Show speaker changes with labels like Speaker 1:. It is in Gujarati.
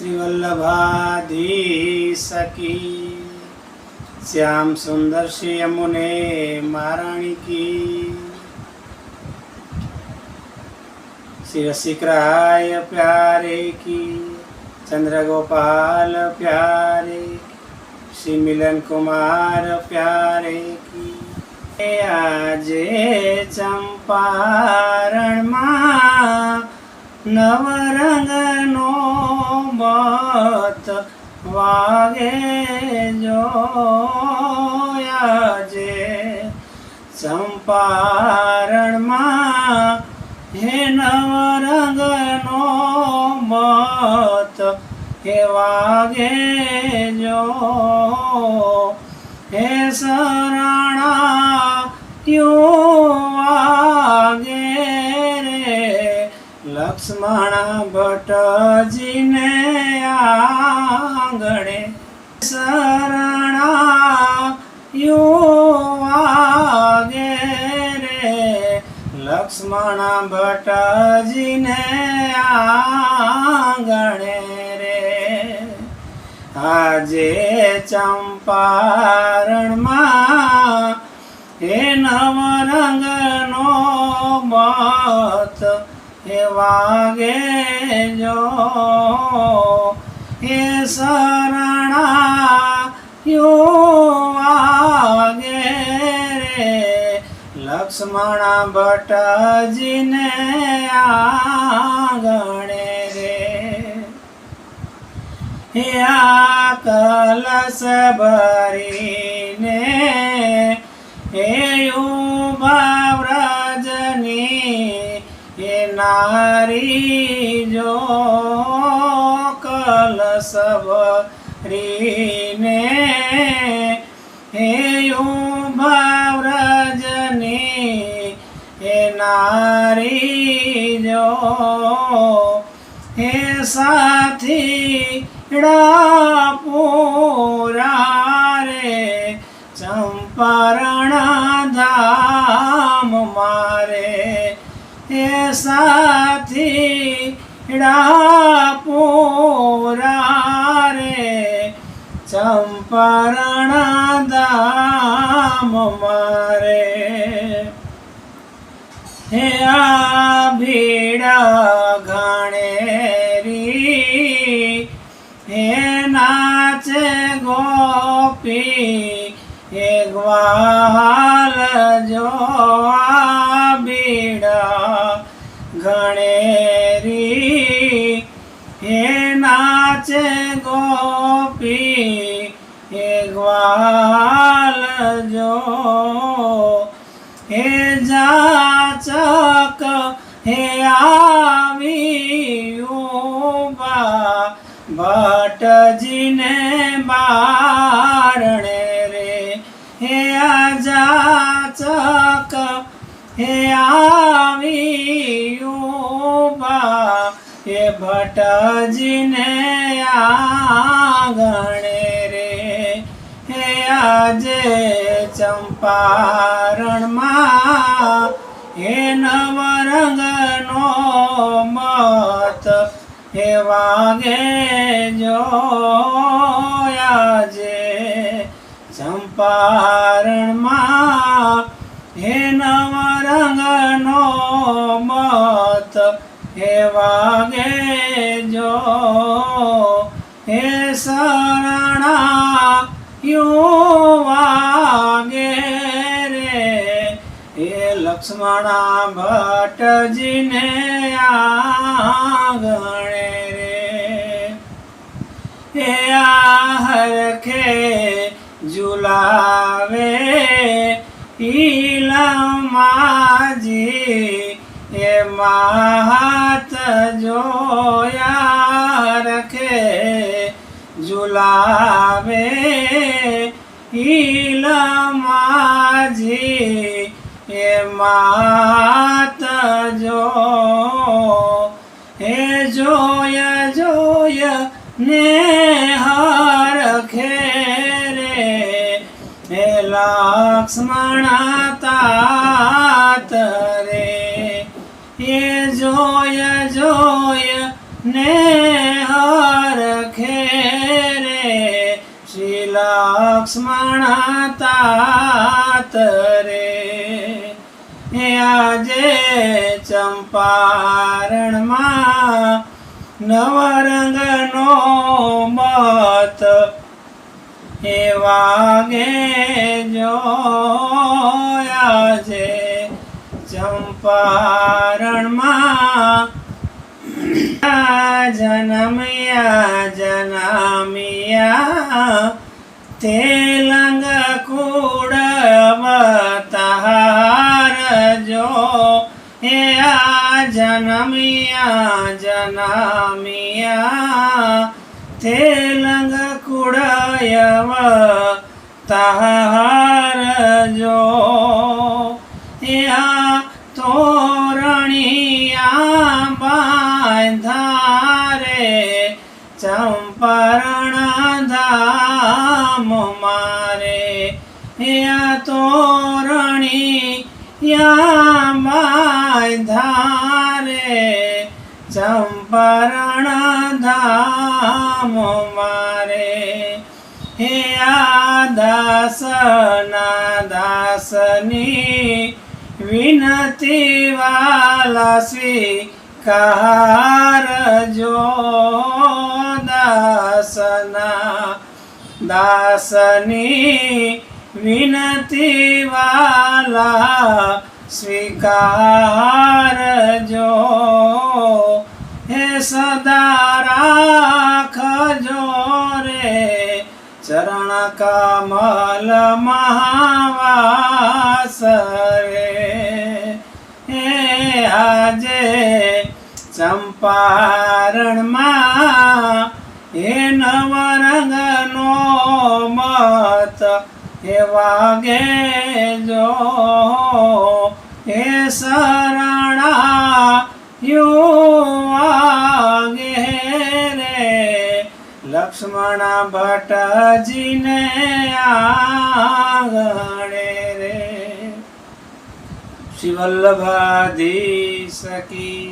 Speaker 1: શ્રી વલ્લભાધીશ કી શ્યામ સુંદર શ્રી અમુને મહારાણી કી શ્રી રસિકરાય પ્યારે કી ચંદ્રગોપાલ પ્યારે શ્રી મિલન કુમાર પ્યારે કી આજે ચંપારણમાં નવરંગનો વાગે જો આજે ચંપારણમાં હે નવરંગનો મત હે વાગે જો હે શરણા વાગે રે? લક્ષ્મણ ભટ્ટજીને આંગણે શરણા વાગે રે. લક્ષ્મણ ભટ્ટજીને આંગણે રે. આજે ચંપારણમાં હે નવરંગનો મત એ વાગે જો. હે શરણા આગે રે. લક્ષ્મણ ભટ્ટજીને આગણે રે. હે આ કલશ ભરીને હે ઊભા વ્રજની હે નારી જો કલશ ભરીને હે ઊભા વ્રજની હે નારી જો હે સાથી પૂરા ચંપારણ દામ મારે. હે આ ભીડ ઘણેરી હે નાચે ગોપી, હે ગ્વાલ જો ભીડ ઘણેરી હે નાચે ગોપી ગ્વાલ જો હે જાચક, હે આવ્યું બા ભટ્ટજીને બારણે રે. હે જાચક, હે આવ્યું બા હે ભટ્ટજીને આંગણે આજે ચંપારણમાં એ નવરંગનો મત હે વાગે જો આજે ચંપારણમાં હે નવરંગનો મત હે વાગે જો હે શરણા વાગે રે એ લક્ષ્મણા ભટ્ટજીને આગણે રે. એ હરખે ઝુલાવે, ઈલમાજી હે માત જોયા રખે ઝુલાવે માત જો હે જોય જોય ને હરખે રે હે લક્ષ્મણ તાત રે. હે જોય જોય ને હરખે રે શ્રી લક્ષ્મણ તાત આજે ચંપારણમાં નવરંગનો મત એ વાગે જોયા છે ચંપારણમાં જનમિયા જનમિયા તેલંગ કુડવતાર જનમિયા જનમિયા તેલંગ કુડયવ તાર જો યા તોરણિયા બાંધારે ચંપરણ ધામ મારે યા તોરણી યા બાંધારે ચંપરણ ધામ મારે હે આ દાસના દાસની વિનતી વાલા સ્વીકાર જો દાસના દાસની વિનતી વાલા સ્વીકાર જો હે સદા રાખજો રે. ચરણ કમલ મહાવાસ રે. હે આજે ચંપારણમાં હે નવરંગનો મત હે વાગે જો એ શરણા યુવાગે રે. લક્ષ્મણ ભટ્ટજીને આગણે રે. શ્રી વલ્લભાધીશ કી